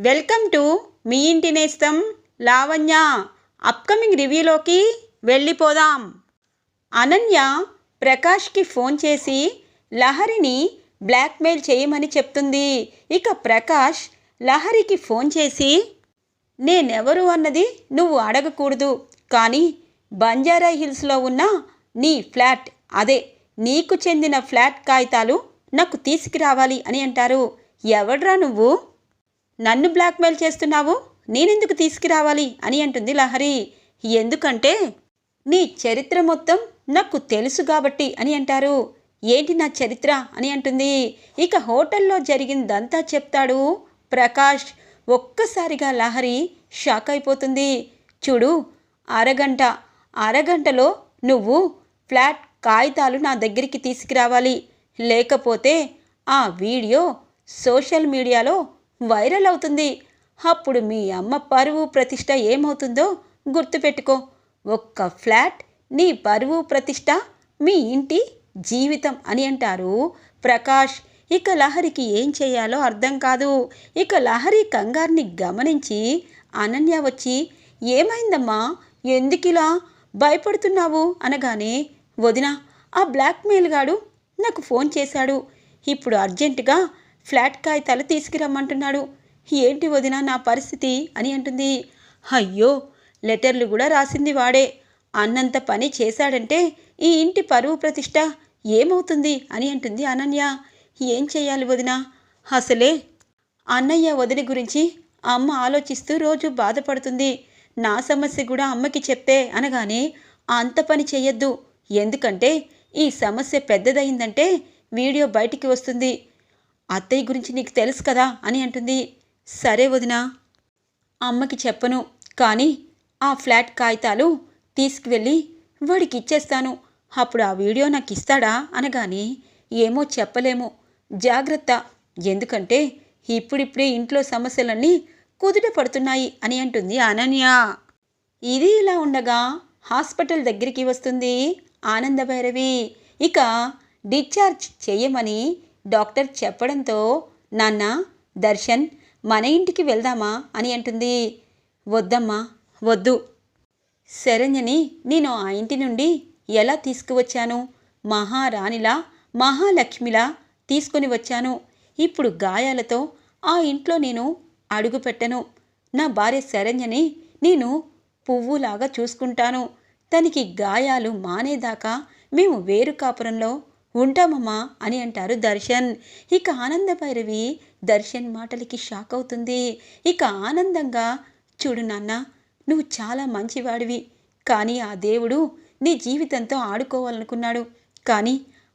Welcome to me ఇంటి నేస్తం Lavanya. Upcoming రివ్యూలోకి వెళ్ళిపోదాం. అనన్య ప్రకాష్కి ఫోన్ చేసి లహరిని బ్లాక్మెయిల్ చేయమని చెప్తుంది. ఇక ప్రకాష్ లహరికి ఫోన్ చేసి నేనెవరు అన్నది నువ్వు అడగకూడదు. కానీ బంజారా హిల్స్లో ఉన్న నీ ఫ్లాట్ అదే. నీకు చెందిన ఫ్లాట్ కాగితాలు నాకు తీసుకురావాలి అని అంటారు. ఎవడ్రా నువ్వు? నన్ను బ్లాక్మెయిల్ చేస్తున్నావు? నేనెందుకు తీసుకురావాలి? అని అంటుంది లహరి. ఎందుకంటే నీ చరిత్ర మొత్తం నాకు తెలుసు కాబట్టి అని అంటారు. ఏంటి నా చరిత్ర? అని అంటుంది. ఇక హోటల్లో జరిగిందంతా చెప్తాడు ప్రకాష్. ఒక్కసారిగా లహరి షాక్ అయిపోతుంది. చూడు అరగంట అరగంటలో నువ్వు ఫ్లాట్ కాగితాలు నా దగ్గరికి తీసుకురావాలి. లేకపోతే ఆ వీడియో సోషల్ మీడియాలో వైరల్ అవుతుంది. అప్పుడు మీ అమ్మ పరువు ప్రతిష్ట ఏమవుతుందో గుర్తుపెట్టుకో. ఒక్క ఫ్లాట్ నీ పరువు ప్రతిష్ట మీ ఇంటి జీవితం అని అంటారు ప్రకాష్. ఇక లహరికి ఏం చేయాలో అర్థం కాదు. ఇక లహరి కంగారుని గమనించి అనన్య వచ్చి ఏమైందమ్మా? ఎందుకిలా? భయపడుతున్నావు? అనగానే వదిన ఆ బ్లాక్మెయిల్ గాడు నాకు ఫోన్ చేశాడు. ఇప్పుడు అర్జెంటుగా ఫ్లాట్ కాగితాలు తీసుకురమ్మంటున్నాడు. ఏంటి వదిన నా పరిస్థితి? అని అంటుంది. అయ్యో లెటర్లు కూడా రాసింది వాడే. అన్నంత పని చేశాడంటే ఈ ఇంటి పరువు ప్రతిష్ట ఏమవుతుంది? అని అంటుంది అనన్య. ఏం చేయాలి వదిన? అసలే అన్నయ్య వదిలి గురించి అమ్మ ఆలోచిస్తూ రోజు బాధపడుతుంది. నా సమస్య కూడా అమ్మకి చెప్తే అనగానే అంత పని చేయొద్దు ఎందుకంటే ఈ సమస్య పెద్దదైందంటే వీడియో బయటికి వస్తుంది. అత్తయ్య గురించి నీకు తెలుసు కదా అని అంటుంది. సరే వదినా అమ్మకి చెప్పను కానీ ఆ ఫ్లాట్ కాగితాలు తీసుకువెళ్ళి వాడికి ఇచ్చేస్తాను. అప్పుడు ఆ వీడియో నాకు ఇస్తాడా అనగానే ఏమో చెప్పలేము. జాగ్రత్త ఎందుకంటే ఇప్పుడిప్పుడే ఇంట్లో సమస్యలన్నీ కుదుట పడుతున్నాయి అని అంటుంది అనన్య. ఇది ఇలా ఉండగా హాస్పిటల్ దగ్గరికి వస్తుంది ఆనందభైరవి. ఇక డిశ్చార్జ్ చేయమని డాక్టర్ చెప్పడంతో నాన్న దర్శన్ మన ఇంటికి వెళ్దామా? అని అంటుంది. వద్దమ్మా వద్దు. శరణ్యని నేను ఆ ఇంటి నుండి ఎలా తీసుకువచ్చాను? మహారాణిలా మహాలక్ష్మిలా తీసుకొని వచ్చాను. ఇప్పుడు గాయాలతో ఆ ఇంట్లో నేను అడుగుపెట్టను. నా భార్య శరణ్యని నేను పువ్వులాగా చూసుకుంటాను. తనకి గాయాలు మానేదాకా మేము వేరు కాపురంలో ఉంటామమ్మా అని అంటారు దర్శన్. ఇక ఆనందభైరవి దర్శన్ మాటలకి షాక్ అవుతుంది. ఇక ఆనందంగా చూడు నాన్న నువ్వు చాలా మంచివాడివి. కానీ ఆ దేవుడు నీ జీవితంతో ఆడుకోవాలనుకున్నాడు. కానీ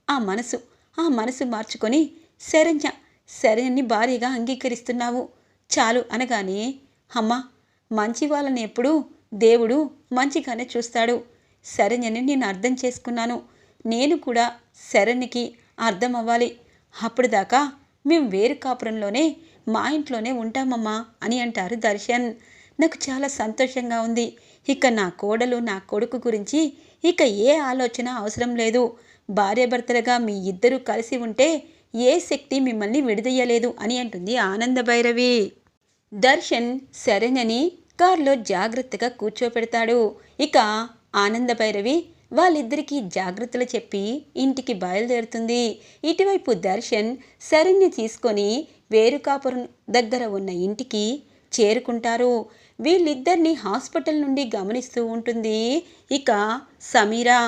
ఆ మనసు ఆ మనసు మార్చుకొని శరణ్య శరణ్యని భార్యగా అంగీకరిస్తున్నావు. చాలు అనగానే అమ్మ మంచి వాళ్ళని ఎప్పుడూ దేవుడు మంచిగానే చూస్తాడు. శరణ్యని నేను అర్థం చేసుకున్నాను. నేను కూడా శరణ్కి అర్థం అవ్వాలి అప్పుడు దాకా మేము వేరు కాపురంలోనే మా ఇంట్లోనే ఉంటామమ్మా అని అంటారు దర్శన్. నాకు చాలా సంతోషంగా ఉంది. ఇక నా కోడలు నా కొడుకు గురించి ఇక ఏ ఆలోచన అవసరం లేదు. భార్యాభర్తలుగా మీ ఇద్దరూ కలిసి ఉంటే ఏ శక్తి మిమ్మల్ని విడదీయలేదు అని అంటుంది ఆనందభైరవి. దర్శన్ సరేనని కారులో జాగ్రత్తగా కూర్చోపెడతాడు. ఇక ఆనందభైరవి వాళ్ళిద్దరికీ జాగ్రత్తలు చెప్పి ఇంటికి బయలుదేరుతుంది. ఇటువైపు దర్శన్ శరణ్య తీసుకొని వేరుకాపురం దగ్గర ఉన్న ఇంటికి చేరుకుంటారు. వీళ్ళిద్దరిని హాస్పిటల్ నుండి గమనిస్తూ ఉంటుంది. ఇక సమీరా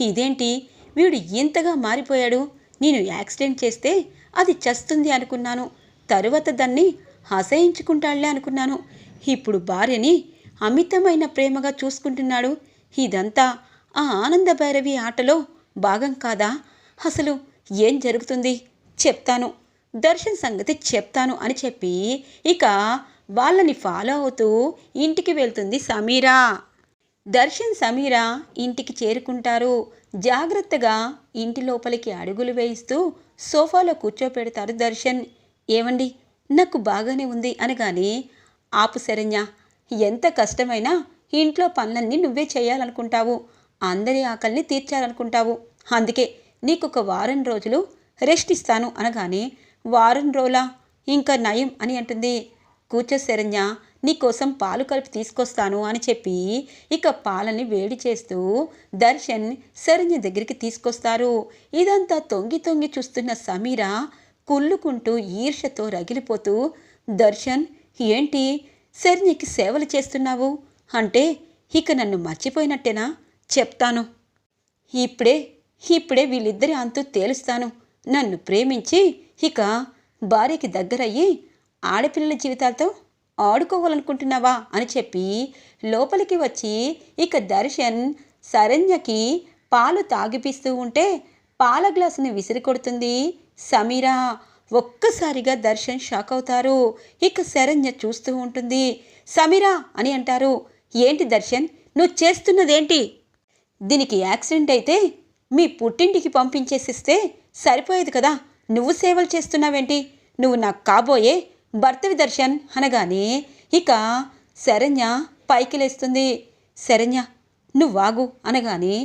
ఇదేంటి? వీడు ఇంతగా మారిపోయాడు. నేను యాక్సిడెంట్ చేస్తే అది చస్తుంది అనుకున్నాను. తరువాత దాన్ని అసహించుకుంటాళ్ళే అనుకున్నాను. ఇప్పుడు భార్యని అమితమైన ప్రేమగా చూసుకుంటున్నాడు. ఇదంతా ఆ ఆనంద భైరవి ఆటలో భాగం కాదా? అసలు ఏం జరుగుతుంది? చెప్తాను. దర్శన్ సంగతి చెప్తాను అని చెప్పి ఇక వాళ్ళని ఫాలో అవుతూ ఇంటికి వెళ్తుంది సమీరా. దర్శన్ సమీరా ఇంటికి చేరుకుంటారు. జాగ్రత్తగా ఇంటి లోపలికి అడుగులు వేయిస్తూ సోఫాలో కూర్చోపెడతారు దర్శన్. ఏమండి? నాకు బాగానే ఉంది అనగానే ఆపు శరణ్య ఎంత కష్టమైనా ఇంట్లో పనులన్నీ నువ్వే చేయాలనుకుంటావు. అందరి ఆకలిని తీర్చాలనుకుంటావు. అందుకే నీకు ఒక వారం రోజులు రెస్ట్ ఇస్తాను అనగానే వారం రోజులా? ఇంకా నయం అని అంటుంది. కూర్చో శరణ్య నీకోసం పాలు కలిపి తీసుకొస్తాను అని చెప్పి ఇక పాలని వేడి చేస్తూ దర్శన్ శరణ్య దగ్గరికి తీసుకొస్తారు. ఇదంతా తొంగి తొంగి చూస్తున్న సమీర కుళ్ళుకుంటూ ఈర్షతో రగిలిపోతూ దర్శన్ ఏంటి? శరణ్యకి సేవలు చేస్తున్నావు? అంటే ఇక నన్ను మర్చిపోయినట్టేనా? చెప్తాను. ఇప్పుడే ఇప్పుడే వీళ్ళిద్దరి అంతు తేలుస్తాను. నన్ను ప్రేమించి ఇక భార్యకి దగ్గరయ్యి ఆడపిల్లల జీవితాలతో ఆడుకోవాలనుకుంటున్నావా అని చెప్పి లోపలికి వచ్చి ఇక దర్శన్ శరణ్యకి పాలు తాగిపిస్తూ ఉంటే పాల గ్లాసుని విసిరి కొడుతుంది. సమీరా ఒక్కసారిగా దర్శన్ షాక్ అవుతారు. ఇక శరణ్య చూస్తూ ఉంటుంది. సమీరా అని అంటారు. ఏంటి దర్శన్? నువ్వు చేస్తున్నదేంటి? దీనికి యాక్సిడెంట్ అయితే మీ పుట్టింటికి పంపించేసిస్తే సరిపోయేది కదా. నువ్వు సేవలు చేస్తున్నావేంటి? నువ్వు నాకు కాబోయే భర్తవి దర్శన్ అనగానే ఇక శరణ్య పైకి లేస్తుంది. శరణ్య నువ్వు వాగు అనగానే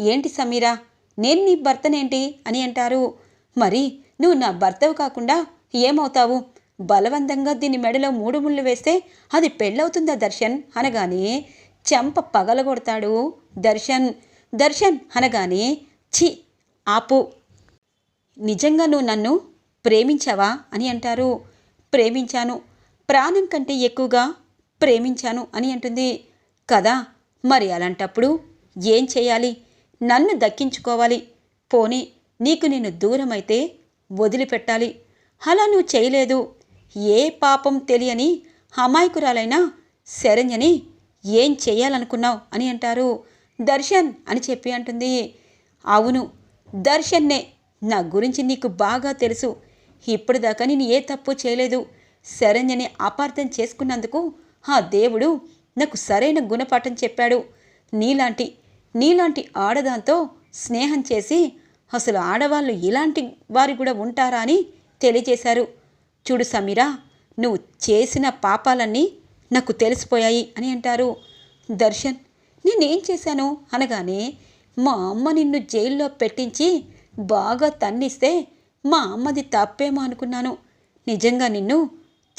ఏంటి సమీరా? నేను నీ భర్తనేంటి అని అంటారు. మరి నువ్వు నా భర్తవు కాకుండా ఏమవుతావు? బలవంతంగా దీని మెడలో మూడు ముళ్ళు వేస్తే అది పెళ్ళవుతుందా దర్శన్? అనగానే చెంప పగలగొడతాడు దర్శన్. దర్శన్ అనగానే ఛీ ఆపు. నిజంగా నువ్వు నన్ను ప్రేమించావా అని అంటారు. ప్రేమించాను. ప్రాణం కంటే ఎక్కువగా ప్రేమించాను అని అంటుంది. కదా మరి అలాంటప్పుడు ఏం చేయాలి? నన్ను దక్కించుకోవాలి. పోనీ నీకు నేను దూరమైతే వదిలిపెట్టాలి. అలా నువ్వు చేయలేదు. ఏ పాపం తెలియని అమాయకురాలైనా శరణ్యని ఏం చేయాలనుకున్నావు అని అంటారు. దర్శన్ అని చెప్పి అంటుంది. అవును దర్శన్నే. నా గురించి నీకు బాగా తెలుసు. ఇప్పటిదాకా నేను ఏ తప్పు చేయలేదు. శరణ్యని అపార్థం చేసుకున్నందుకు ఆ దేవుడు నాకు సరైన గుణపాఠం చెప్పాడు. నీలాంటి నీలాంటి ఆడదాంతో స్నేహం చేసి అసలు ఆడవాళ్ళు ఇలాంటి వారు కూడా ఉంటారా అని తెలియజేశారు. చూడు సమీరా నువ్వు చేసిన పాపాలన్నీ నాకు తెలిసిపోయాయి అని అంటారు. దర్శన్ నేనేం చేశాను? అనగానే మా అమ్మ నిన్ను జైల్లో పెట్టించి బాగా తన్నిస్తే మా అమ్మది తప్పేమో అనుకున్నాను. నిజంగా నిన్ను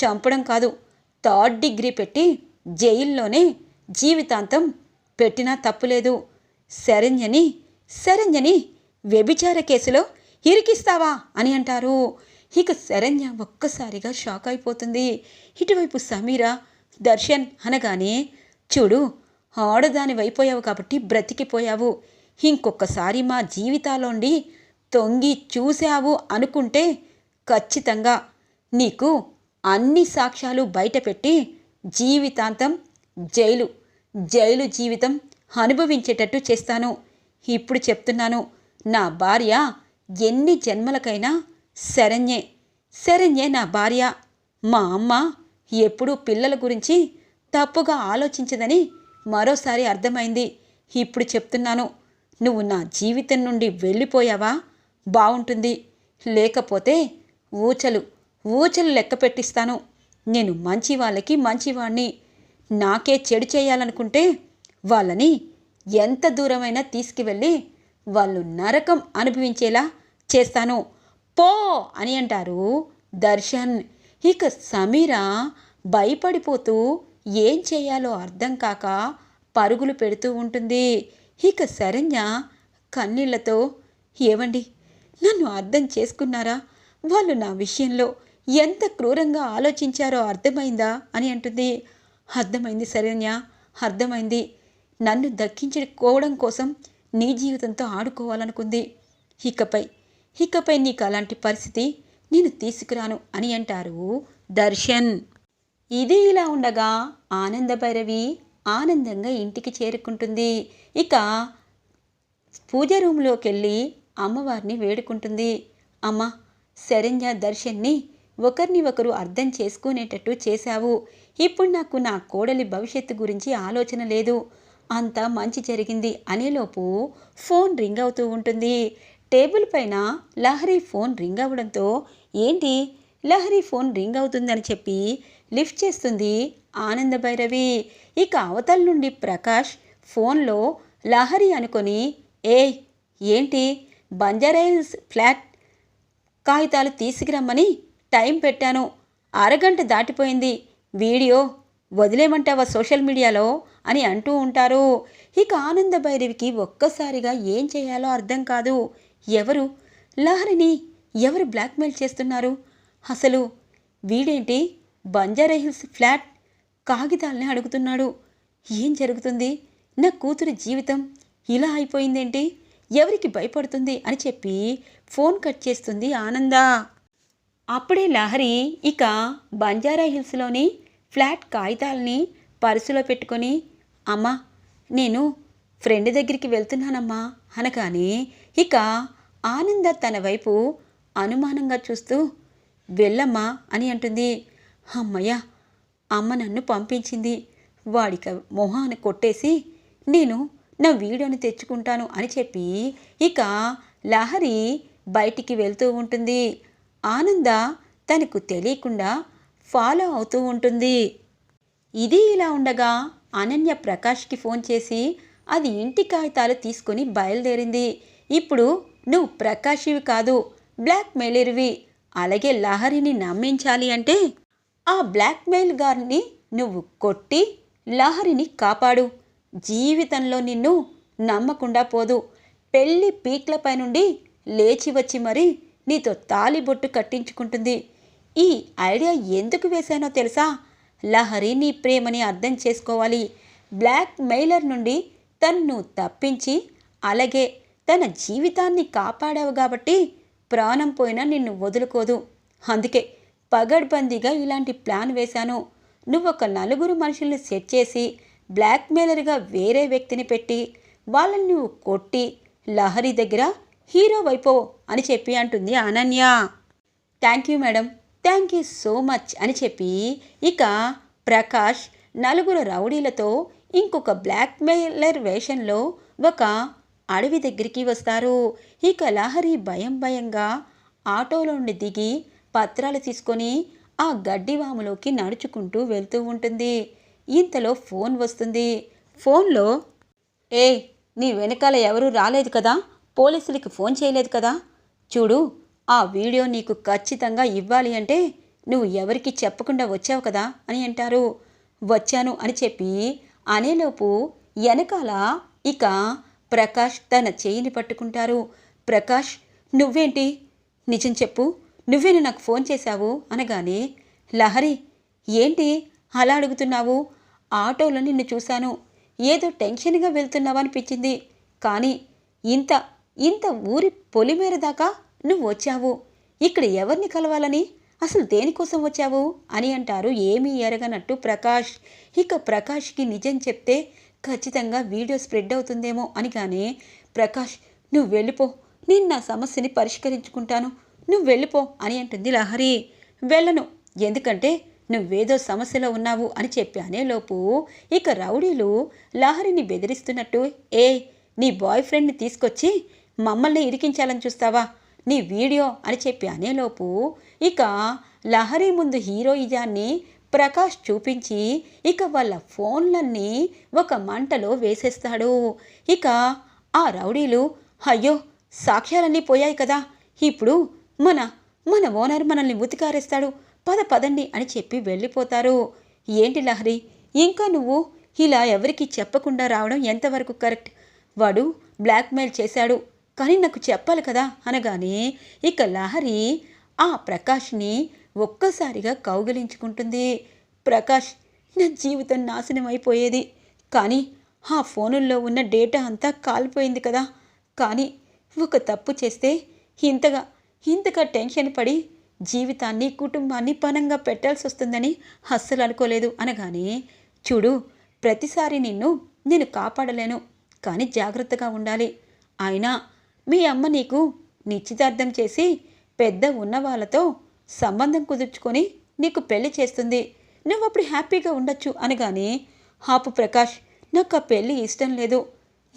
చంపడం కాదు థర్డ్ డిగ్రీ పెట్టి జైల్లోనే జీవితాంతం పెట్టినా తప్పులేదు శరంజని శరంజని వ్యభిచార కేసులో ఇరికిస్తావా? అని అంటారు. ఇక శరణ్య ఒక్కసారిగా షాక్ అయిపోతుంది. ఇటువైపు సమీర దర్శన్ అనగానే చూడు ఆడదానివైపోయావు కాబట్టి బ్రతికిపోయావు. ఇంకొకసారి మా జీవితాలోండి తొంగి చూశావు అనుకుంటే ఖచ్చితంగా నీకు అన్ని సాక్ష్యాలు బయటపెట్టి జీవితాంతం జైలు జైలు జీవితం అనుభవించేటట్టు చేస్తాను. ఇప్పుడు చెప్తున్నాను నా భార్య ఎన్ని జన్మలకైనా శరణ్యే శరణ్యే నా భార్య. మా అమ్మ ఎప్పుడూ పిల్లల గురించి తప్పుగా ఆలోచించదని మరోసారి అర్థమైంది. ఇప్పుడు చెప్తున్నాను నువ్వు నా జీవితం నుండి వెళ్ళిపోయావా? బాగుంటుంది లేకపోతే ఊచలు ఊచలు లెక్క పెట్టిస్తాను. నేను మంచి వాళ్ళకి మంచివాణ్ణి. నాకే చెడు చేయాలనుకుంటే వాళ్ళని ఎంత దూరమైనా తీసుకువెళ్ళి వాళ్ళు నరకం అనుభవించేలా చేస్తాను. పో అని అంటారు దర్శన్. ఇక సమీర భయపడిపోతూ ఏం చేయాలో అర్థం కాక పరుగులు పెడుతూ ఉంటుంది. ఇక శరణ్య కన్నీళ్ళతో ఏవండి నన్ను అర్థం చేసుకున్నారా? వాళ్ళు నా విషయంలో ఎంత క్రూరంగా ఆలోచించారో అర్థమైందా? అని అంటుంది. అర్థమైంది శరణ్య అర్థమైంది. నన్ను దక్కించుకోవడం కోసం నీ జీవితంతో ఆడుకోవాలనుకుంది. ఇకపై ఇకపై నీకు అలాంటి పరిస్థితి నేను తీసుకురాను అని అంటారు దర్శన్. ఇది ఇలా ఉండగా ఆనంద భైరవి ఆనందంగా ఇంటికి చేరుకుంటుంది. ఇక పూజ రూమ్లోకి వెళ్ళి అమ్మవారిని వేడుకుంటుంది. అమ్మ శరణ్య దర్శన్ని ఒకరిని ఒకరు అర్థం చేసుకునేటట్టు చేశావు. ఇప్పుడు నాకు నా కోడలి భవిష్యత్తు గురించి ఆలోచన లేదు. అంతా మంచి జరిగింది అనేలోపు ఫోన్ రింగ్ అవుతూ ఉంటుంది. టేబుల్ పైన లహరి ఫోన్ రింగ్ అవ్వడంతో ఏంటి? లహరి ఫోన్ రింగ్ అవుతుందని చెప్పి లిఫ్ట్ చేస్తుంది ఆనంద భైరవి. ఇక అవతల నుండి ప్రకాష్ ఫోన్లో లహరి అనుకొని ఏయ్ ఏంటి? బంజారాయిల్స్ ఫ్లాట్ కాగితాలు తీసుకురమ్మని టైం పెట్టాను. అరగంట దాటిపోయింది. వీడియో వదిలేమంటావా సోషల్ మీడియాలో? అని అంటూ ఉంటారు. ఇక ఆనంద భైరవికి ఒక్కసారిగా ఏం చేయాలో అర్థం కాదు. ఎవరు? లహరిని ఎవరు బ్లాక్మెయిల్ చేస్తున్నారు? అసలు వీడేంటి? బంజారాహిల్స్ ఫ్లాట్ కాగితాలని అడుగుతున్నాడు. ఏం జరుగుతుంది? నా కూతురు జీవితం ఇలా అయిపోయిందేంటి? ఎవరికి భయపడుతుంది అని చెప్పి ఫోన్ కట్ చేస్తుంది ఆనంద. అప్పుడే లహరి ఇక బంజారా హిల్స్లోని ఫ్లాట్ కాగితాలని పర్సులో పెట్టుకొని అమ్మా నేను ఫ్రెండ్ దగ్గరికి వెళ్తున్నానమ్మా అనగానే ఇక ఆనంద తన వైపు అనుమానంగా చూస్తూ వెళ్ళమ్మా అని అంటుంది. అమ్మయ్య అమ్మ నన్ను పంపించింది. వాడిక మొహాన్ని కొట్టేసి నేను నా వీడియోని తెచ్చుకుంటాను అని చెప్పి ఇక లహరి బయటికి వెళ్తూ ఉంటుంది. ఆనంద తనకు తెలియకుండా ఫాలో అవుతూ ఉంటుంది. ఇది ఇలా ఉండగా అనన్య ప్రకాష్కి ఫోన్ చేసి అది ఇంటి కాగితాలు తీసుకొని బయలుదేరింది. ఇప్పుడు నువ్వు ప్రకాష్వి కాదు బ్లాక్మెయిలర్వి. అలాగే లహరిని నమ్మించాలి అంటే ఆ బ్లాక్మెయిల్ గారిని నువ్వు కొట్టి లహరిని కాపాడు. జీవితంలో నిన్ను నమ్మకుండా పోదు. పెళ్ళి పీక్లపై నుండి లేచి వచ్చి మరి నీతో తాలిబొట్టు కట్టించుకుంటుంది. ఈ ఐడియా ఎందుకు వేశానో తెలుసా? లహరి నీ ప్రేమని అర్థం చేసుకోవాలి. బ్లాక్ మెయిలర్ నుండి తన్ను తప్పించి అలాగే తన జీవితాన్ని కాపాడావు కాబట్టి ప్రాణం పోయినా నిన్ను వదులుకోదు. అందుకే పగడ్బందీగా ఇలాంటి ప్లాన్ వేశాను. నువ్వు ఒక నలుగురు మనుషుల్ని సెట్ చేసి బ్లాక్మెయిలర్గా వేరే వ్యక్తిని పెట్టి వాళ్ళని నువ్వు కొట్టి లహరి దగ్గర హీరో వైపో అని చెప్పి అంటుంది Ananya. Thank you madam. Thank you so much అని చెప్పి ఇక ప్రకాష్ నలుగురు రౌడీలతో ఇంకొక బ్లాక్మెయిలర్ వేషంలో ఒక అడవి దగ్గరికి వస్తారు. ఇక లహరి భయం భయంగా ఆటోలోని దిగి పత్రాలు తీసుకొని ఆ గడ్డివాములోకి నడుచుకుంటూ వెళ్తూ ఉంటుంది. ఇంతలో ఫోన్ వస్తుంది. ఫోన్లో ఏ నీ వెనకాల ఎవరూ రాలేదు కదా? పోలీసులకి ఫోన్ చేయలేదు కదా? చూడు ఆ వీడియో నీకు ఖచ్చితంగా ఇవ్వాలి అంటే నువ్వు ఎవరికి చెప్పకుండా వచ్చావు కదా? అని అంటారు. వచ్చాను అని చెప్పి అనేలోపు వెనకాల ఇక ప్రకాష్ తన చేయిని పట్టుకుంటారు. ప్రకాష్ నువ్వేంటి? నిజం చెప్పు. నువ్వేనా నాకు ఫోన్ చేశావు? అనగానే లహరి ఏంటి? అలా అడుగుతున్నావు? ఆటోలో నిన్ను చూశాను. ఏదో టెన్షన్గా వెళ్తున్నావు అనిపించింది. కానీ ఇంత ఇంత ఊరి పొలిమేర దాకా నువ్వు వచ్చావు. ఇక్కడ ఎవరిని కలవాలని? అసలు దేనికోసం వచ్చావు? అని అంటారు ఏమీ ఎరగనట్టు ప్రకాష్. ఇక ప్రకాష్కి నిజం చెప్తే ఖచ్చితంగా వీడియో స్ప్రెడ్ అవుతుందేమో అని కానీ ప్రకాష్ నువ్వు వెళ్ళిపో. నేను నా సమస్యని పరిష్కరించుకుంటాను. నువ్వు వెళ్ళిపో అని అంటుంది లహరి. వెళ్ళను. ఎందుకంటే నువ్వేదో సమస్యలో ఉన్నావు అని చెప్పి అనేలోపు ఇక రౌడీలు లహరిని బెదిరిస్తున్నట్టు ఏ నీ బాయ్ ఫ్రెండ్ని తీసుకొచ్చి మమ్మల్ని ఇరికించాలని చూస్తావా? నీ వీడియో అని చెప్పి అనేలోపు ఇక లహరి ముందు హీరోయిజాన్ని ప్రకాష్ చూపించి ఇక వాళ్ళ ఫోన్లన్నీ ఒక మంటలో వేసేస్తాడు. ఇక ఆ రౌడీలు అయ్యో సాక్ష్యాలన్నీ పోయాయి కదా. ఇప్పుడు మన మన ఓనర్ మనల్ని ఉతికారేస్తాడు. పద పదండి అని చెప్పి వెళ్ళిపోతారు. ఏంటి లహరి ఇంకా నువ్వు ఇలా ఎవరికి చెప్పకుండా రావడం ఎంతవరకు కరెక్ట్? వాడు బ్లాక్మెయిల్ చేశాడు కానీ నాకు చెప్పాలి కదా అనగానే ఇక లహరి ఆ ప్రకాష్ని ఒక్కసారిగా కౌగిలించుకుంటుంది. ప్రకాష్ నా జీవితం నాశనం అయిపోయేది. కానీ ఆ ఫోనుల్లో ఉన్న డేటా అంతా కాలిపోయింది కదా. కానీ ఒక తప్పు చేస్తే ఇంతగా ఇంతగా టెన్షన్ పడి జీవితాన్ని కుటుంబాన్ని పనంగా పెట్టాల్సి వస్తుందని అస్సలు అనుకోలేదు అనగానే చూడు ప్రతిసారి నిన్ను నేను కాపాడలేను. కానీ జాగ్రత్తగా ఉండాలి. అయినా మీ అమ్మ నీకు నిశ్చితార్థం చేసి పెద్ద ఉన్న వాళ్ళతో సంబంధం కుదుర్చుకొని నీకు పెళ్ళి చేస్తుంది. నువ్వు అప్పుడు హ్యాపీగా ఉండొచ్చు అనగానే హాపు ప్రకాష్ నాకు ఆ పెళ్ళి ఇష్టం లేదు.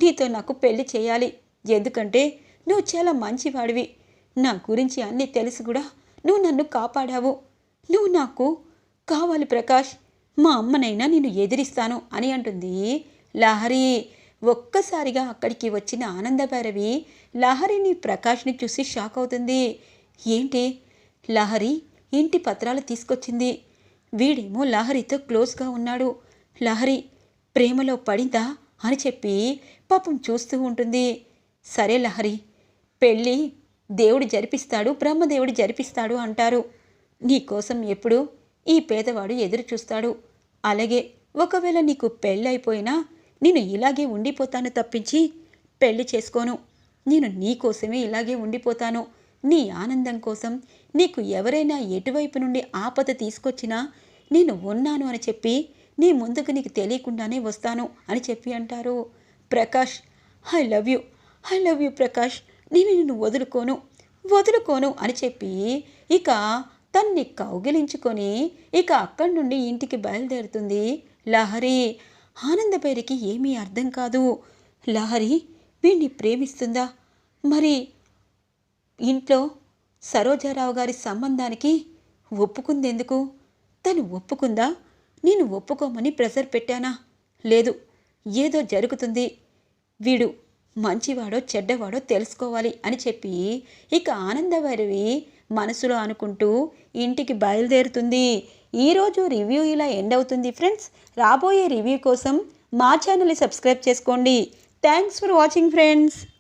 నీతో నాకు పెళ్ళి చేయాలి. ఎందుకంటే నువ్వు చాలా మంచివాడివి. నా గురించి అన్నీ తెలిసి కూడా నువ్వు నన్ను కాపాడావు. నువ్వు నాకు కావాలి ప్రకాష్. మా అమ్మనైనా నేను ఎదిరిస్తాను అని అంటుంది లహరి. ఒక్కసారిగా అక్కడికి వచ్చిన ఆనందభైరవి లహరిని ప్రకాష్ని చూసి షాక్ అవుతుంది. ఏంటి? లహరి ఇంటి పత్రాలు తీసుకొచ్చింది. వీడేమో లహరితో క్లోజ్గా ఉన్నాడు. లహరి ప్రేమలో పడిందా అని చెప్పి పాపం చూస్తూ ఉంటుంది. సరే లహరి పెళ్ళి దేవుడు జరిపిస్తాడు బ్రహ్మదేవుడు జరిపిస్తాడు అంటారు. నీకోసం ఎప్పుడు ఈ పేదవాడు ఎదురు చూస్తాడు. అలాగే ఒకవేళ నీకు పెళ్ళైపోయినా నేను ఇలాగే ఉండిపోతాను తప్పించి పెళ్ళి చేసుకోను. నేను నీకోసమే ఇలాగే ఉండిపోతాను. నీ ఆనందం కోసం నీకు ఎవరైనా ఎటువైపు నుండి ఆపద తీసుకొచ్చినా నేను ఉన్నాను అని చెప్పి నీ ముందుకు నీకు తెలియకుండానే వస్తాను అని చెప్పి అంటారు. Prakash I love you I love you Prakash నేను నిన్ను వదులుకోను వదులుకోను అని చెప్పి ఇక తన్ని కౌగిలించుకొని ఇక అక్కడి నుండి ఇంటికి బయలుదేరుతుంది లహరి. ఆనందపేరికి ఏమీ అర్థం కాదు. లహరి వీణ్ణి ప్రేమిస్తుందా? మరి ఇంట్లో సరోజారావు గారి సంబంధానికి ఒప్పుకుందెందుకు? తను ఒప్పుకుందా? నేను ఒప్పుకోమని ప్రెషర్ పెట్టానా? లేదు. ఏదో జరుగుతుంది. వీడు మంచివాడో చెడ్డవాడో తెలుసుకోవాలి అని చెప్పి ఇక ఆనందవారివి మనసులో అనుకుంటూ ఇంటికి బయలుదేరుతుంది. ఈరోజు రివ్యూ ఇలా ఎండ్ అవుతుంది ఫ్రెండ్స్. రాబోయే రివ్యూ కోసం మా ఛానల్ని సబ్స్క్రైబ్ చేసుకోండి. Thanks for watching friends.